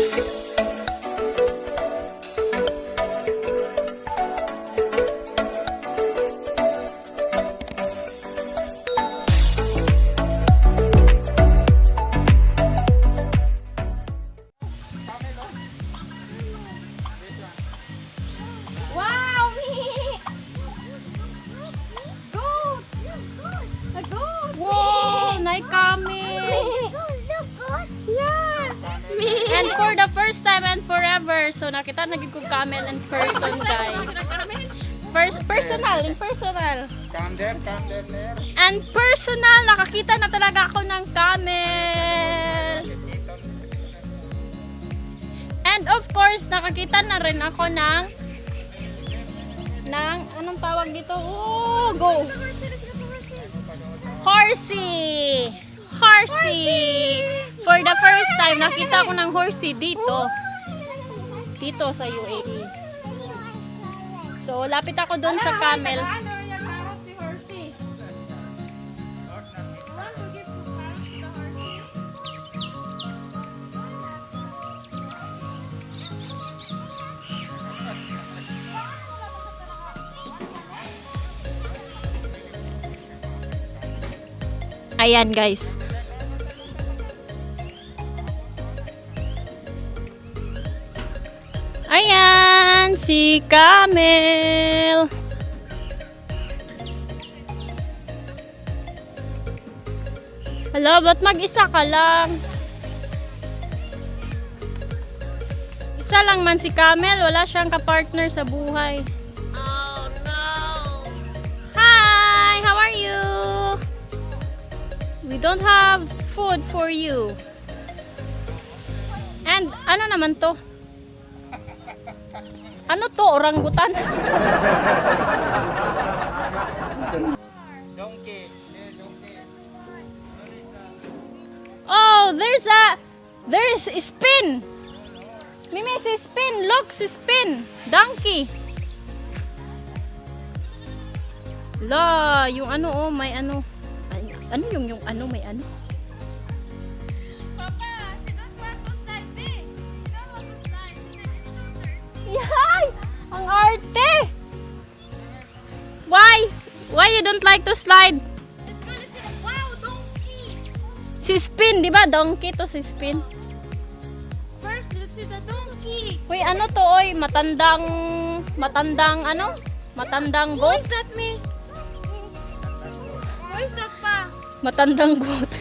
Wow, camel in person, guys. First, personal, in personal. Kander, ner. And personal, nakakita na talaga ako ng camel. And of course, nakakita na rin ako ng ng anong tawag dito? Oh, go. Horsey. Horsey. For the first time, nakita ko ng horsey dito. Dito sa UAE. So, lapit ako doon sa camel. Ano yan, si Camel. Hala, ba't mag-isa ka lang? Isa lang man si Camel, wala siyang kapartner sa buhay. Oh no! Hi, how are you? We don't have food for you. And ano naman to? Ano to? Orangutan? Donkey. Oh, there's a there's a spin. Mimi, si spin. Look, si spin. Donkey. La, yung ano oh, may ano. Ay, Ano yung yung ano, may ano? Ang arte! Why? Why you don't like to slide? Wow, donkey! Si Spin, di ba? Donkey to si Spin. First, let's see the donkey. Uy, ano to, oy? Matandang, matandang ano? Matandang Who goat? is that me? Who is that pa? Matandang goat.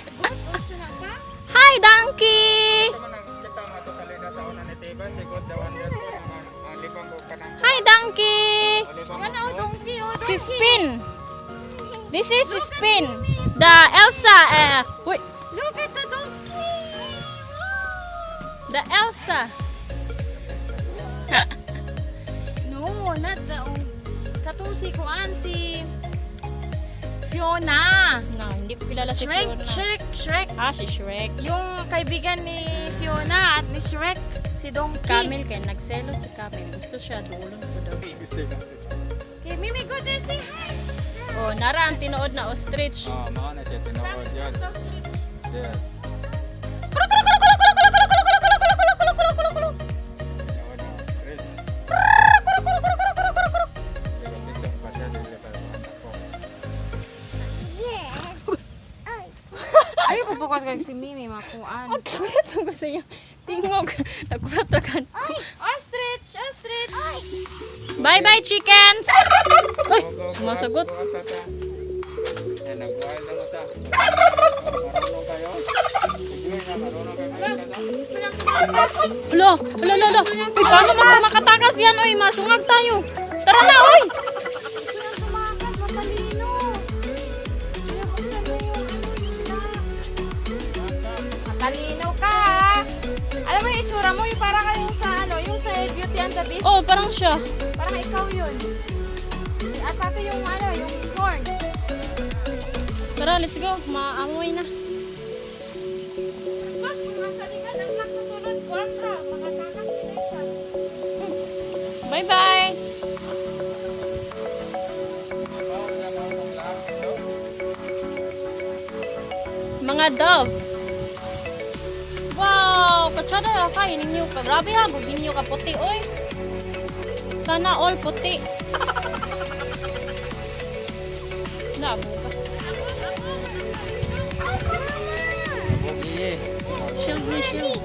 Hi, donkey! Ito man ang kita nga to sa lina sa una ni Tiba, si God the Wonder donkey! oh, donkey. Si Spin. This is Spin. The Elsa. Uh, wait, Look at the donkey. the Elsa. No, not the... Katong si Kuan, si... Fiona. No, hindi ko kilala si Shrek, Fiona. Shrek, Shrek. Ah, si Shrek. Yung kaibigan ni Fiona at ni Shrek, si Donkey. Camel kaya nagselo si Camel. Gusto siya dulon ko daw. Okay, Mimi, go there, say hi. Oh, nara ang tinuod na ostrich. Ah, maka na siya tinood yan. Yeah. Bitong pa ang pupukot kag si Mimi, makuan. Kuya to ko sa iyo. Tingog. Nagkuratagan. Ostrich, ostrich. Bye-bye, chickens! Go, sumasagot. nag-wild lang uta. Marunong kayo? Sige na, marunong kayo. Alo, alo, alo, alo. Uy, paano maka makatakas yan? Uy, masungag tayo. Tara na, uy! Itsura mo, yung para kayong sa ano, yung sa Beauty and the Beast. Oh, parang siya. Parang ikaw yun. At pati yung ano, yung horn. Tara, let's go. Maamoy na. Sus, kung nasa ligan, ang sak sa sunod. Makatakas din siya. Bye-bye! Mga dove. Wow, katsada. kay ninyo ka. Grabe ha, gud ninyo ka puti oy. Sana all puti. Labo ka. Huwag iye. Shield ni shield.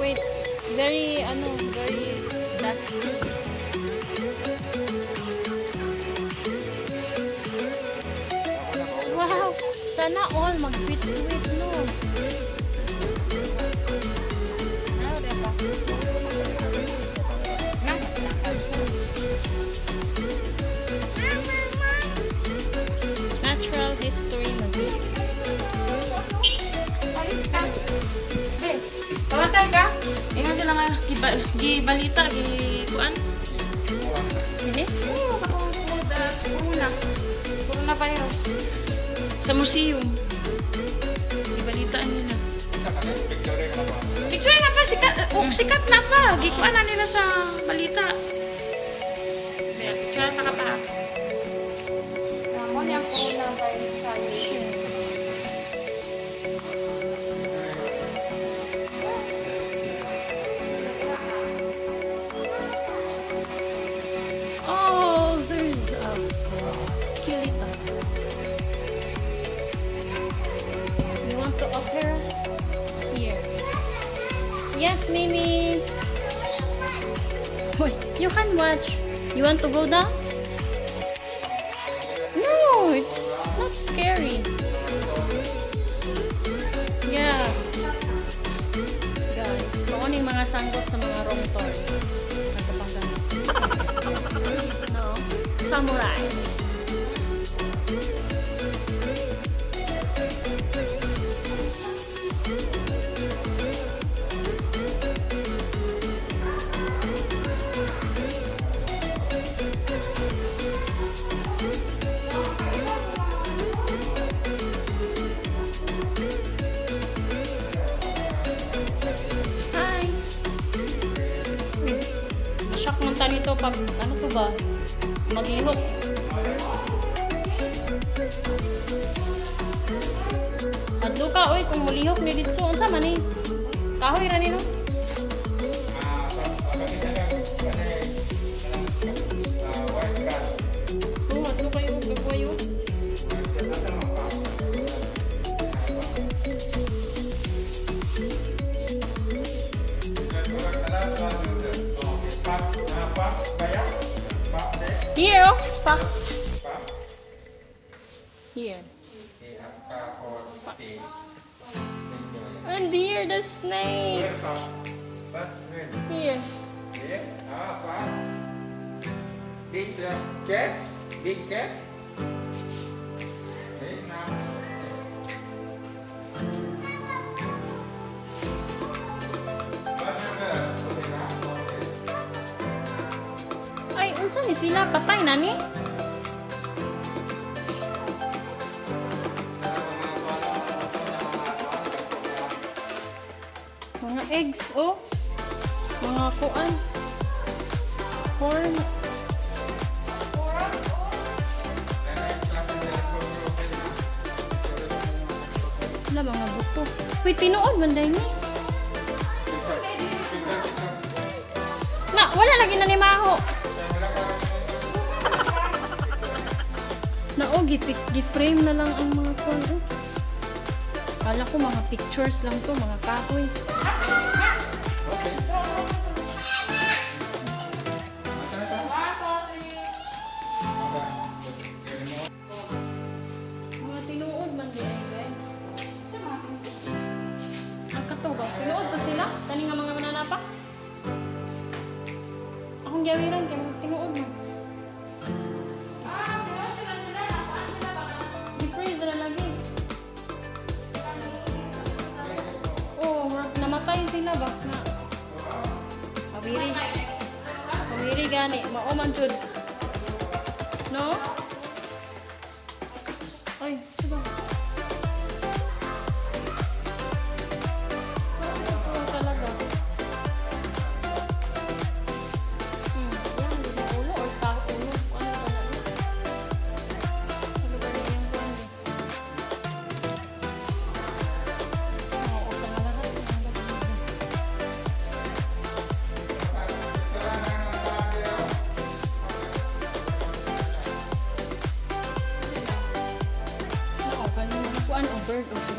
Wait, very ano, very dusty. Sana all mag sweet sweet no. Ano diba? Natural History Museum. Kamatay ka? Ingon sila nga giba, gibalita gikuan. Hindi? Oo, uh, corona. Coronavirus. Sa museum. Gibalitaan nila. Picture na pa sikat, oh, sikat na pa. Gikuan na nila sa balita. Picture na pa. Yes, Mimi. Wait, you can watch. You want to go down? No, it's not scary. Yeah. Guys, mauna yung mga sanggot sa mga wrong turn. Nagpapagano. No. Samurai. Sila patay na ni? Mga eggs, oh. Mga kuan. Corn. Wala, mga buto. Uy, tinuod man dahil ni. Na, oh, giframe na lang ang mga kuan. Oh. Kala ko mga pictures lang to, mga kahoy. Kawiri. Kawiri gani. Mauman jud. No? ano, bird of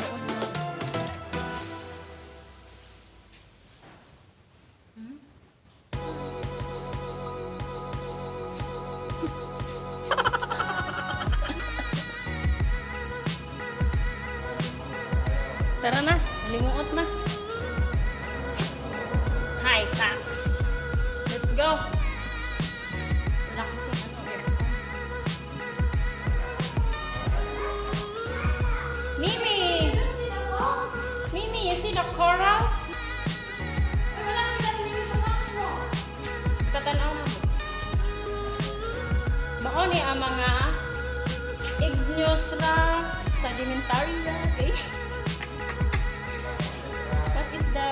ni ang mga igneous rocks, sedimentaria, okay? What is the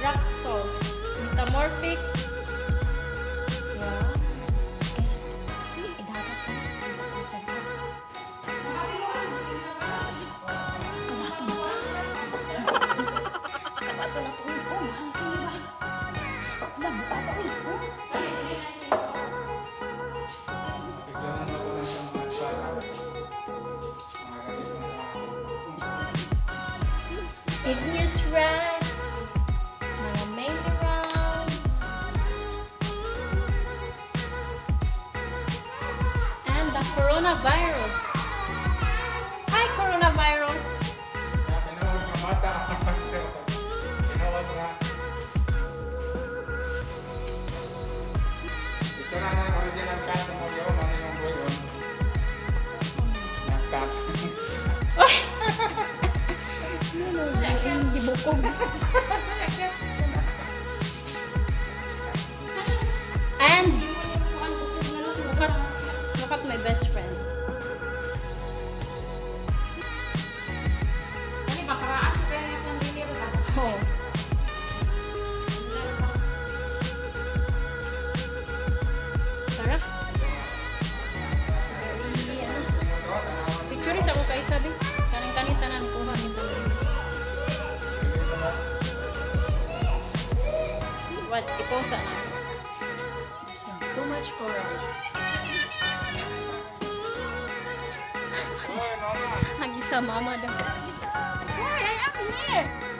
rock salt? Metamorphic? Igneous rocks. Mga minerals. And the coronavirus. And look at, my best friend. What iposa na. One. Too much. Hoy, mama. Hagi sa mama daw. Why? I am here.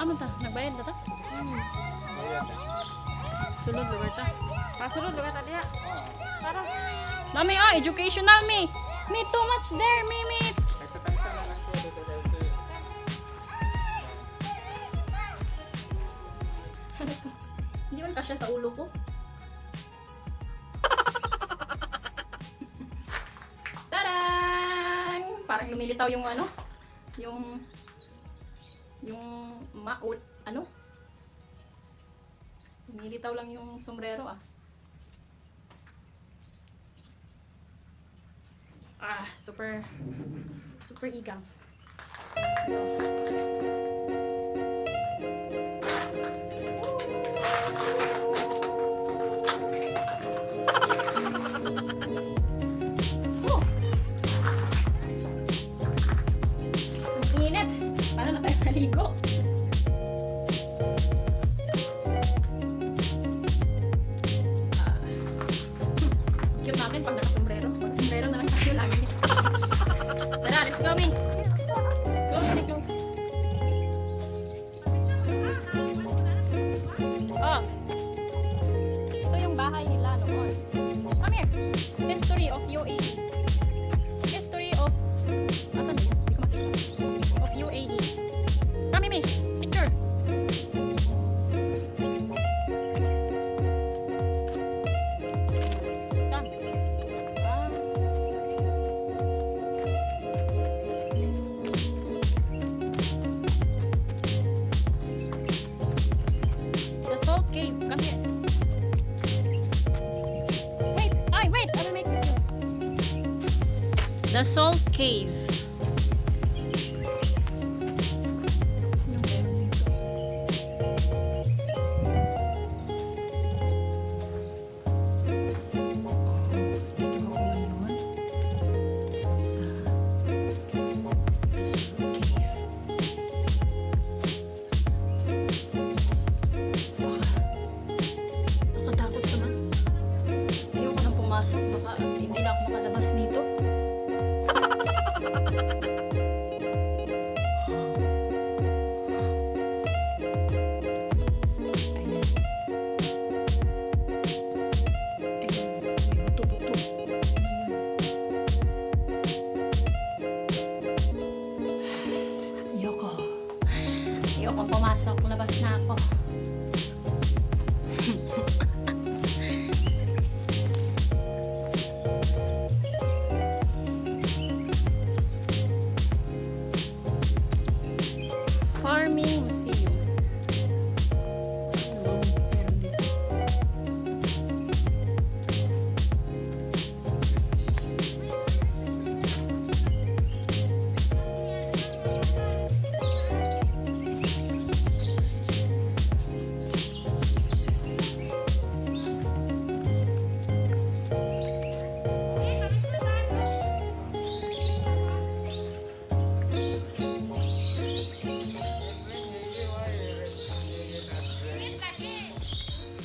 Amo ta, nagbayad ba ta? Na. Sulod lugar ta. Pasulod, lugar ta diya. Tara. Mami, ah, educational me. Me too much there, na dito kasi Hindi man kasya sa ulo ko. Tarang! Parang lumilitaw yung ano, yung yung maut, ano? Lumilitaw lang yung sombrero ah. Ah, super super igang. Oh! Go, Ming! Close ni close. Oh! Ito yung bahay nila noon. Come here! History of UAE. Cave. Pumasok. Labas na ako.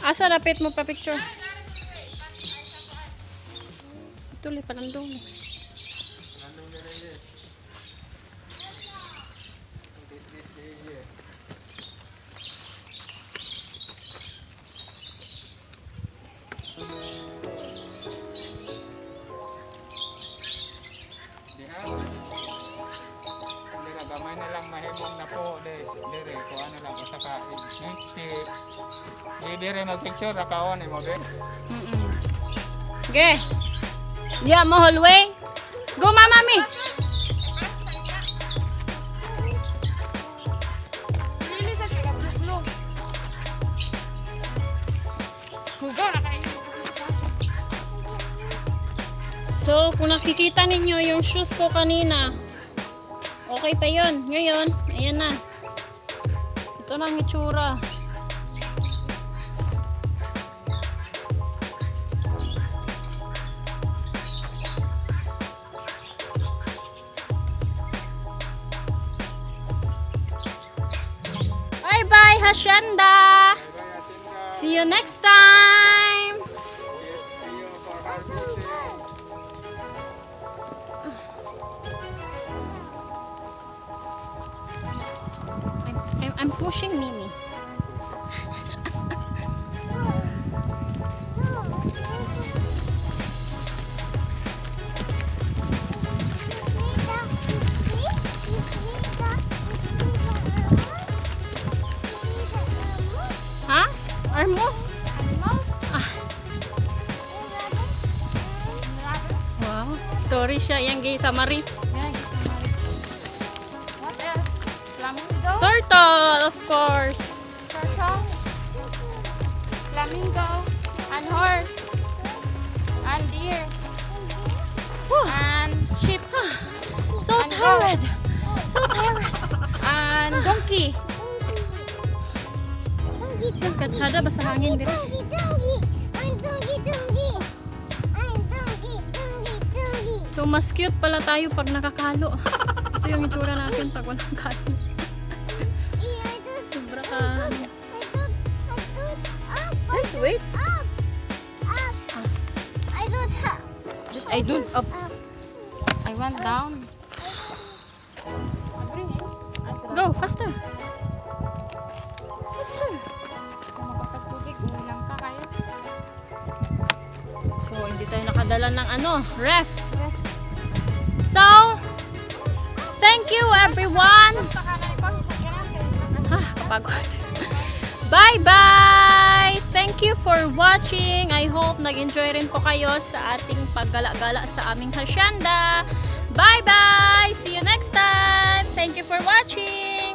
Asa napit mo pa picture? Tuloy pa lang doon. Dire mag-picture rakaon mo be. Mm-mm. Ge. Yeah, mo hallway. Go, mama mi. So, kung nakikita ninyo yung shoes ko kanina, okay pa yon. Ngayon, ayan na. Ito na ang itsura. Hacienda! See you next time! I'm, I'm pushing Mimi. Story siya. Yan gay. What else? Flamingo? Turtle, of course. Turtle? Flamingo? And horse? And deer? Whew. And sheep? So And tired. So tired. And donkey? Katsada ba sa hangin dito? So mas cute pala tayo pag nakakalo. Ito yung itsura natin pag walang kalo. Sobra ka. Just wait. Just I don't up. I went down. Go, faster. Faster. So, hindi tayo nakadala ng ano, ref. Thank you everyone. Ah, kapagod. Bye-bye! Thank you for watching. I hope nag-enjoy rin po kayo sa ating paggala-gala sa aming hacienda. Bye-bye! See you next time! Thank you for watching!